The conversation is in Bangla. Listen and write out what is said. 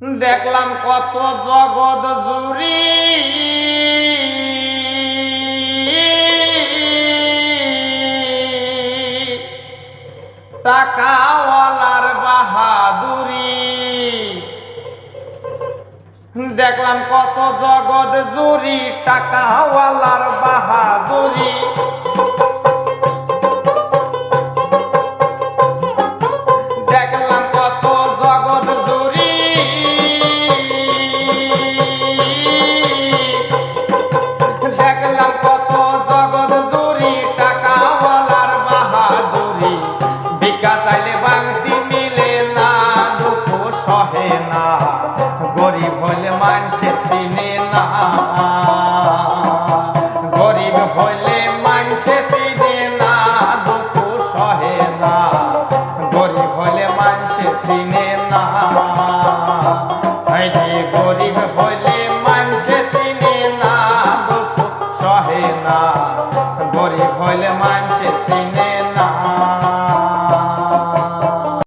দেখলাম কত জগৎ জুরি টাকাওয়ালার বাহাদুরি। দেখলাম কত জগৎ জুরি টাকাওয়ালার বিকা চাইলে বাংতি মিলে না, দুঃখ সহে না, গরিব হলে মানুষে চিনে না। গরিব হলে মানুষে চিনে না, দুঃখ সহে না, গরিব হলে মানুষে চিনে না। গরিব হলে মানুষে চিনে না, দুঃখ সহে না, গরিব হলে মানুষে